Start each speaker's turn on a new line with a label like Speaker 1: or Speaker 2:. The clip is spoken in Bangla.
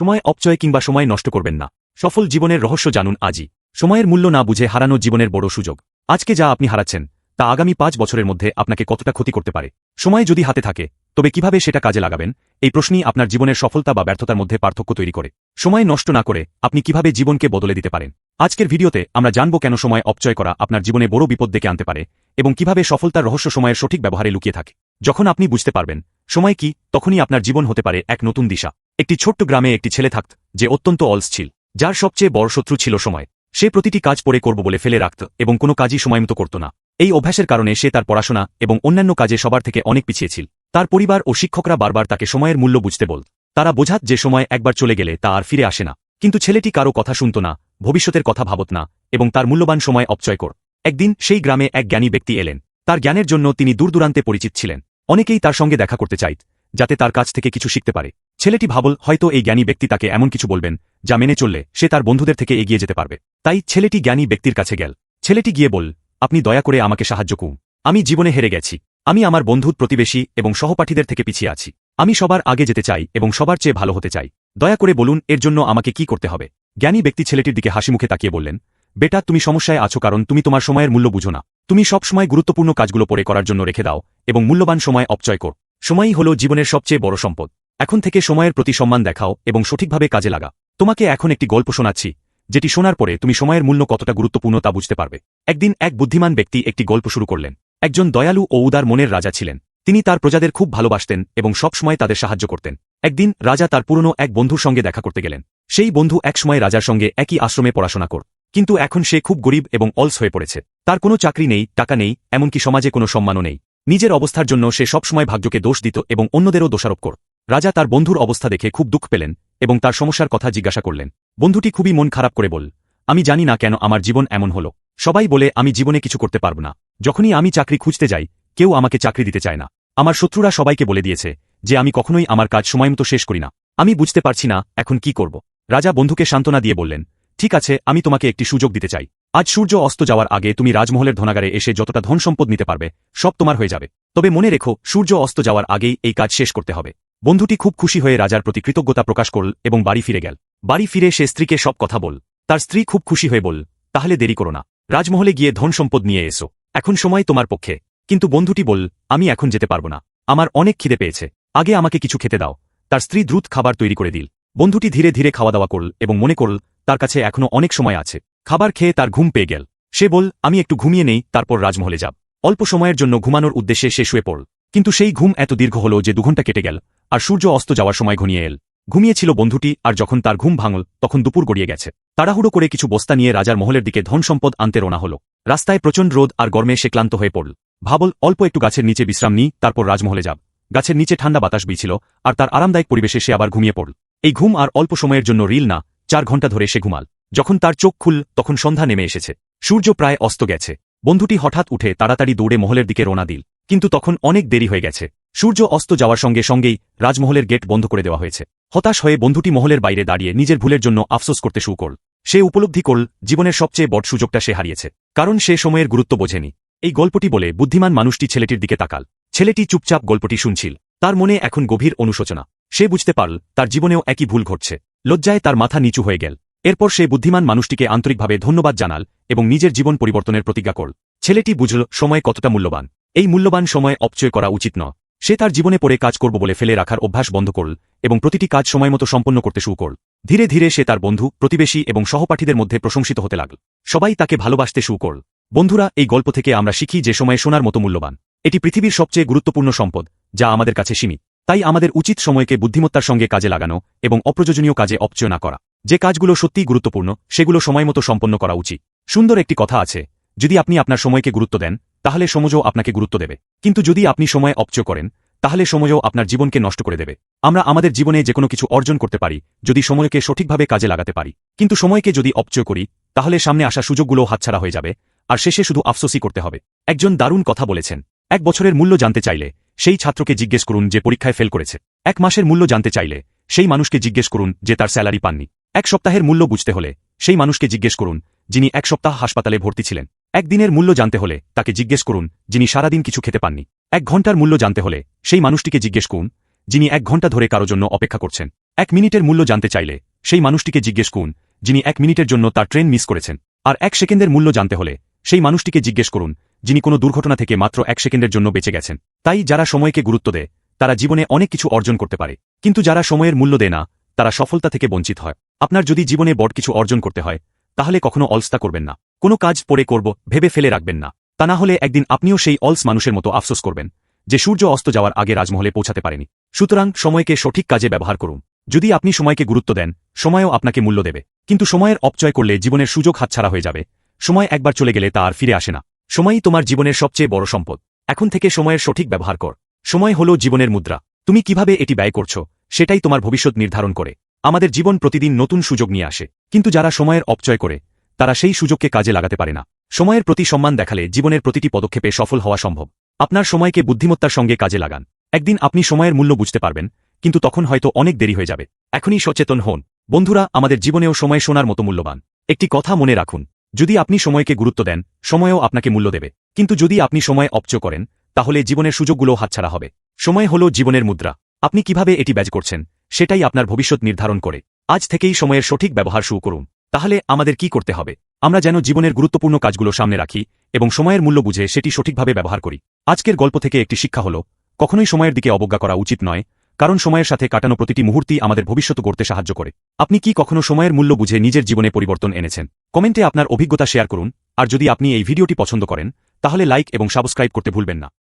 Speaker 1: সময় অপচয় কিংবা সময় নষ্ট করবেন না। সফল জীবনের রহস্য জানুন আজই। সময়ের মূল্য না বুঝে হারানো জীবনের বড় সুযোগ। আজকে যা আপনি হারাচ্ছেন, তা আগামী পাঁচ বছরের মধ্যে আপনাকে কতটা ক্ষতি করতে পারে? সময় যদি হাতে থাকে, তবে কীভাবে সেটা কাজে লাগাবেন? এই প্রশ্নই আপনার জীবনের সফলতা বা ব্যর্থতার মধ্যে পার্থক্য তৈরি করে। সময় নষ্ট না করে আপনি কীভাবে জীবনকে বদলে দিতে পারেন? আজকের ভিডিওতে আমরা জানব কেন সময় অপচয় করা আপনার জীবনে বড় বিপদ ডেকে আনতে পারে এবং কীভাবে সফলতার রহস্য সময়ের সঠিক ব্যবহারে লুকিয়ে থাকে। যখন আপনি বুঝতে পারবেন, সময় কি, তখনই আপনার জীবন হতে পারে এক নতুন দিশা। একটি ছোট্ট গ্রামে একটি ছেলে থাকত, যে অত্যন্ত অলস ছিল, যার সবচেয়ে বড় শত্রু ছিল সময়। সে প্রতিটি কাজ পরে করব বলে ফেলে রাখত, এবং কোনো কাজই সময়মতো করত না। এই অভ্যাসের কারণে সে তার পড়াশোনা এবং অন্যান্য কাজে সবার থেকে অনেক পিছিয়ে ছিল। তার পরিবার ও শিক্ষকরা বারবার তাকে সময়ের মূল্য বুঝতে বল তারা বোঝাত যে সময় একবার চলে গেলে তা আর ফিরে আসে না। কিন্তু ছেলেটি কারও কথা শুনত না, ভবিষ্যতের কথা ভাবত না, এবং তার মূল্যবান সময় অপচয় কর। একদিন সেই গ্রামে এক জ্ঞানী ব্যক্তি এলেন। তার জ্ঞানের জন্য তিনি দূরদূরান্তে পরিচিত ছিলেন। অনেকেই তার সঙ্গে দেখা করতে চাইত, যাতে তার কাছ থেকে কিছু শিখতে পারে। ছেলেটি ভাবল, হয়তো এই জ্ঞানী ব্যক্তি তাকে এমন কিছু বলবেন, যা মেনে চললে সে তার বন্ধুদের থেকে এগিয়ে যেতে পারবে। তাই ছেলেটি জ্ঞানী ব্যক্তির কাছে গেল। ছেলেটি গিয়ে বল আপনি দয়া করে আমাকে সাহায্য করুন। আমি জীবনে হেরে গেছি। আমি আমার বন্ধুর প্রতিবেশী এবং সহপাঠীদের থেকে পিছিয়ে আছি। আমি সবার আগে যেতে চাই এবং সবার চেয়ে ভালো হতে চাই। দয়া করে বলুন, এর জন্য আমাকে কি করতে হবে? জ্ঞানী ব্যক্তি ছেলেটির দিকে হাসি মুখে তাকিয়ে বললেন, বেটা, তুমি সমস্যায় আছো কারণ তুমি তোমার সময়ের মূল্য বুঝো না। তুমি সব সময় গুরুত্বপূর্ণ কাজগুলো পরে করার জন্য রেখে দাও এবং মূল্যবান সময় অপচয় কর। সময়ই হল জীবনের সবচেয়ে বড় সম্পদ। এখন থেকে সময়ের প্রতি সম্মান দেখাও এবং সঠিকভাবে কাজে লাগা। তোমাকে এখন একটি গল্প শোনাচ্ছি, যেটি শোনার পরে তুমি সময়ের মূল্য কতটা গুরুত্বপূর্ণ তা বুঝতে পারবে। একদিন এক বুদ্ধিমান ব্যক্তি একটি গল্প শুরু করলেন। একজন দয়ালু ও উদার মনের রাজা ছিলেন। তিনি তার প্রজাদের খুব ভালোবাসতেন এবং সব সময় তাদের সাহায্য করতেন। একদিন রাজা তার পুরনো এক বন্ধুর সঙ্গে দেখা করতে গেলেন। সেই বন্ধু একসময় রাজার সঙ্গে একই আশ্রমে পড়াশোনা কর। কিন্তু এখন সে খুব গরিব এবং অলস হয়ে পড়েছে। তার কোনো চাকরি নেই, টাকা নেই, এমনকি সমাজে কোনো সম্মানও নেই। নিজের অবস্থার জন্য সে সবসময় ভাগ্যকে দোষ দিত এবং অন্যদেরও দোষারোপ কর রাজা তার বন্ধুর অবস্থা দেখে খুব দুঃখ পেলেন এবং তার সমস্যার কথা জিজ্ঞাসা করলেন, বন্ধুটি খুবই মন খারাপ করে বল, আমি জানি না কেন আমার জীবন এমন হল। সবাই বলে, আমি জীবনে কিছু করতে পারব না। যখনই আমি চাকরি খুঁজতে যাই, কেউ আমাকে চাকরি দিতে চায় না। আমার শত্রুরা সবাইকে বলে দিয়েছে যে, আমি কখনোই আমার কাজ সময়মতো শেষ করি না। আমি বুঝতে পারছি না, এখন কি করব? রাজা বন্ধুকে সান্ত্বনা দিয়ে বললেন, ঠিক আছে, আমি তোমাকে একটি সুযোগ দিতে চাই। আজ সূর্য অস্ত যাওয়ার আগে তুমি রাজমহলের ধনাগারে এসে যতটা ধন সম্পদ নিতে পারবে, সব তোমার হয়ে যাবে। তবে মনে রেখো, সূর্য অস্ত যাওয়ার আগেই এই কাজ শেষ করতে হবে। বন্ধুটি খুব খুশি হয়ে রাজার প্রতি কৃতজ্ঞতা প্রকাশ করল এবং বাড়ি ফিরে গেল। বাড়ি ফিরে সে স্ত্রীকে সব কথা বল। তার স্ত্রী খুব খুশি হয়ে বল তাহলে দেরি করো না। রাজমহলে গিয়ে ধন সম্পদ নিয়ে এসো। এখন সময় তোমার পক্ষে কিন্তু বন্ধুটি বল আমি এখন যেতে পারব না। আমার অনেক খিদে পেয়েছে। আগে আমাকে কিছু খেতে দাও তার স্ত্রী দ্রুত খাবার তৈরি করে দিল। বন্ধুটি ধীরে ধীরে খাওয়া দাওয়া করল এবং মনে করল, তার কাছে এখনও অনেক সময় আছে। খাবার খেয়ে তার ঘুম পেয়ে গেল। সে বল আমি একটু ঘুমিয়ে নেই, তারপর রাজমহলে যাব। অল্প সময়ের জন্য ঘুমানোর উদ্দেশ্যে সে শুয়ে পড়ল। কিন্তু সেই ঘুম এত দীর্ঘ হল যে দুঘণ্টা কেটে গেল, আর সূর্য অস্ত যাওয়ার সময় ঘনিয়ে এল। ঘুমিয়েছিল বন্ধুটি, আর যখন তার ঘুম ভাঙল, তখন দুপুর গড়িয়ে গেছে। তাড়াহুড়ো করে কিছু বস্তা নিয়ে রাজার মহলের দিকে ধন সম্পদ আনতে রোনা হল। রাস্তায় প্রচণ্ড রোদ আর গরমে সে ক্লান্ত হয়ে পড়ল। ভাবল, অল্প একটু গাছের নিচে বিশ্রাম নিই, তারপর রাজমহলে যাব। গাছের নিচে ঠান্ডা বাতাস বইছিল, আর তার আরামদায়ক পরিবেশে সে আবার ঘুমিয়ে পড়ল। এই ঘুম আর অল্প সময়ের জন্য রিল না, চার ঘণ্টা ধরে সে ঘুমাল। যখন তার চোখ খুল, তখন সন্ধ্যা নেমে এসেছে। সূর্য প্রায় অস্ত গেছে। বন্ধুটি হঠাৎ উঠে তাড়াতাড়ি দৌড়ে মহলের দিকে রোনা দিল। কিন্তু তখন অনেক দেরি হয়ে গেছে। সূর্য অস্ত যাওয়ার সঙ্গে সঙ্গেই রাজমহলের গেট বন্ধ করে দেওয়া হয়েছে। হতাশ হয়ে বন্ধুটি মহলের বাইরে দাঁড়িয়ে নিজের ভুলের জন্য আফসোস করতে শুরু করল। সে উপলব্ধি করল, জীবনের সবচেয়ে বড় সুযোগটা সে হারিয়েছে। কারণ সে সময়ের গুরুত্ব বোঝেনি। এই গল্পটি বলে বুদ্ধিমান মানুষটি ছেলেটির দিকে তাকাল। ছেলেটি চুপচাপ গল্পটি শুনছিল। তার মনে এখন গভীর অনুশোচনা। সে বুঝতে পারল, তার জীবনেও একই ভুল ঘটছে। লজ্জায় তার মাথা নিচু হয়ে গেল। এরপর সে বুদ্ধিমান মানুষটিকে আন্তরিকভাবে ধন্যবাদ জানাল এবং নিজের জীবন পরিবর্তনের প্রতিজ্ঞা করল। ছেলেটি বুঝল, সময় কতটা মূল্যবান। এই মূল্যবান সময় অপচয় করা উচিত ন সে তার জীবনে পড়ে কাজ করব বলে ফেলে রাখার অভ্যাস বন্ধ করল এবং প্রতিটি কাজ সময়মতো সম্পন্ন করতে শুরু করল। ধীরে ধীরে সে তার বন্ধু, প্রতিবেশী এবং সহপাঠীদের মধ্যে প্রশংসিত হতে লাগল। সবাই তাকে ভালোবাসতে শুরু করল। বন্ধুরা, এই গল্প থেকে আমরা শিখি যে সময় সোনার মতো মূল্যবান। এটি পৃথিবীর সবচেয়ে গুরুত্বপূর্ণ সম্পদ, যা আমাদের কাছে সীমিত। তাই আমাদের উচিত সময়কে বুদ্ধিমত্তার সঙ্গে কাজে লাগানো এবং অপ্রয়োজনীয় কাজে অপচয় না করা। যে কাজগুলো সত্যিই গুরুত্বপূর্ণ, সেগুলো সময়মতো সম্পন্ন করা উচিত। সুন্দর একটি কথা আছে যদি আপনি আপনার সময়কে গুরুত্ব দেন, তাহলে সমাজও আপনাকে গুরুত্ব দেবে। কিন্তু যদি আপনি সময় অপচয় করেন, তাহলে সময়ও আপনার জীবনকে নষ্ট করে দেবে। আমরা আমাদের জীবনে যে কোনো কিছু অর্জন করতে পারি, যদি সময়কে সঠিকভাবে কাজে লাগাতে পারি। কিন্তু সময়কে যদি অপচয় করি, তাহলে সামনে আসা সুযোগগুলো হাতছাড়া হয়ে যাবে, আর শেষে শুধু আফসোসই করতে হবে। একজন দারুণ কথা বলেছেন। এক বছরের মূল্য জানতে চাইলে, সেই ছাত্রকে জিজ্ঞেস করুন যে পরীক্ষায় ফেল করেছে। এক মাসের মূল্য জানতে চাইলে, সেই মানুষকে জিজ্ঞেস করুন যে তার স্যালারি পাননি। এক সপ্তাহের মূল্য বুঝতে হলে, সেই মানুষকে জিজ্ঞেস করুন, যিনি এক সপ্তাহ হাসপাতালে ভর্তি ছিলেন। একদিনের মূল্য জানতে হলে তাকে জিজ্ঞেস করুন, যিনি সারাদিন কিছু খেতে পাননি। এক ঘণ্টার মূল্য জানতে হলে সেই মানুষটিকে জিজ্ঞেস করুন, যিনি এক ঘণ্টা ধরে কারও জন্য অপেক্ষা করছেন। এক মিনিটের মূল্য জানতে চাইলে সেই মানুষটিকে জিজ্ঞেস করুন, যিনি এক মিনিটের জন্য তার ট্রেন মিস করেছেন। আর এক সেকেন্ডের মূল্য জানতে হলে সেই মানুষটিকে জিজ্ঞেস করুন, যিনি কোনো দুর্ঘটনা থেকে মাত্র এক সেকেন্ডের জন্য বেঁচে গেছেন। তাই যারা সময়কে গুরুত্ব দেয়, তারা জীবনে অনেক কিছু অর্জন করতে পারে। কিন্তু যারা সময়ের মূল্য দেয় না, তারা সফলতা থেকে বঞ্চিত হয়। আপনার যদি জীবনে বড় কিছু অর্জন করতে হয়, তাহলে কখনো অলস্তা করবেন না। কোনো কাজ পরে করব, ভেবে ফেলে রাখবেন না। তা না হলে একদিন আপনিও সেই অলস মানুষের মতো আফসোস করবেন, যে সূর্য অস্ত যাওয়ার আগে রাজমহলে পৌঁছাতে পারেনি। সুতরাং সময়কে সঠিক কাজে ব্যবহার করুন। যদি আপনি সময়কে গুরুত্ব দেন, সময়ও আপনাকে মূল্য দেবে। কিন্তু সময়ের অপচয় করলে জীবনের সুযোগ হাতছাড়া হয়ে যাবে। সময় একবার চলে গেলে তা আর ফিরে আসে না। সময়ই তোমার জীবনের সবচেয়ে বড় সম্পদ। এখন থেকে সময়ের সঠিক ব্যবহার কর। সময় হল জীবনের মুদ্রা। তুমি কীভাবে এটি ব্যয় করছ, সেটাই তোমার ভবিষ্যৎ নির্ধারণ করে। আমাদের জীবন প্রতিদিন নতুন সুযোগ নিয়ে আসে। কিন্তু যারা সময়ের অপচয় করে তারা সেই সুযোগকে কাজে লাগাতে পারে না। সময়ের প্রতি সম্মান দেখালে জীবনের প্রতিটি পদক্ষেপে সফল হওয়া সম্ভব। আপনার সময়কে বুদ্ধিমত্তার সঙ্গে কাজে লাগান। একদিন আপনি সময়ের মূল্য বুঝতে পারবেন, কিন্তু তখন হয়তো অনেক দেরি হয়ে যাবে। এখনই সচেতন হন। বন্ধুরা, আমাদের জীবনেও সময় শোনার মতো মূল্যবান। একটি কথা মনে রাখুন, যদি আপনি সময়কে গুরুত্ব দেন, সময়ও আপনাকে মূল্য দেবে। কিন্তু যদি আপনি সময় অপচ করেন, তাহলে জীবনের সুযোগগুলো হাতছাড়া হবে। সময় হল জীবনের মুদ্রা। আপনি কীভাবে এটি ব্যাজ করছেন, সেটাই আপনার ভবিষ্যৎ নির্ধারণ করে। আজ থেকেই সময়ের সঠিক ব্যবহার শুরু করুন। তাহলে আমাদের কি করতে হবে? আমরা যেন জীবনের গুরুত্বপূর্ণ কাজগুলো সামনে রাখি এবং সময়ের মূল্য বুঝে সেটি সঠিকভাবে ব্যবহার করি। আজকের গল্প থেকে একটি শিক্ষা হল, কখনোই সময়ের দিকে অবজ্ঞা করা উচিত নয়, কারণ সময়ের সাথে কাটানো প্রতিটি মুহূর্তই আমাদের ভবিষ্যৎ গড়তে সাহায্য করে। আপনি কি কখনো সময়ের মূল্য বুঝে নিজের জীবনে পরিবর্তন এনেছেন? কমেন্টে আপনার অভিজ্ঞতা শেয়ার করুন, আর যদি আপনি এই ভিডিওটি পছন্দ করেন, তাহলে লাইক এবং সাবস্ক্রাইব করতে ভুলবেন না।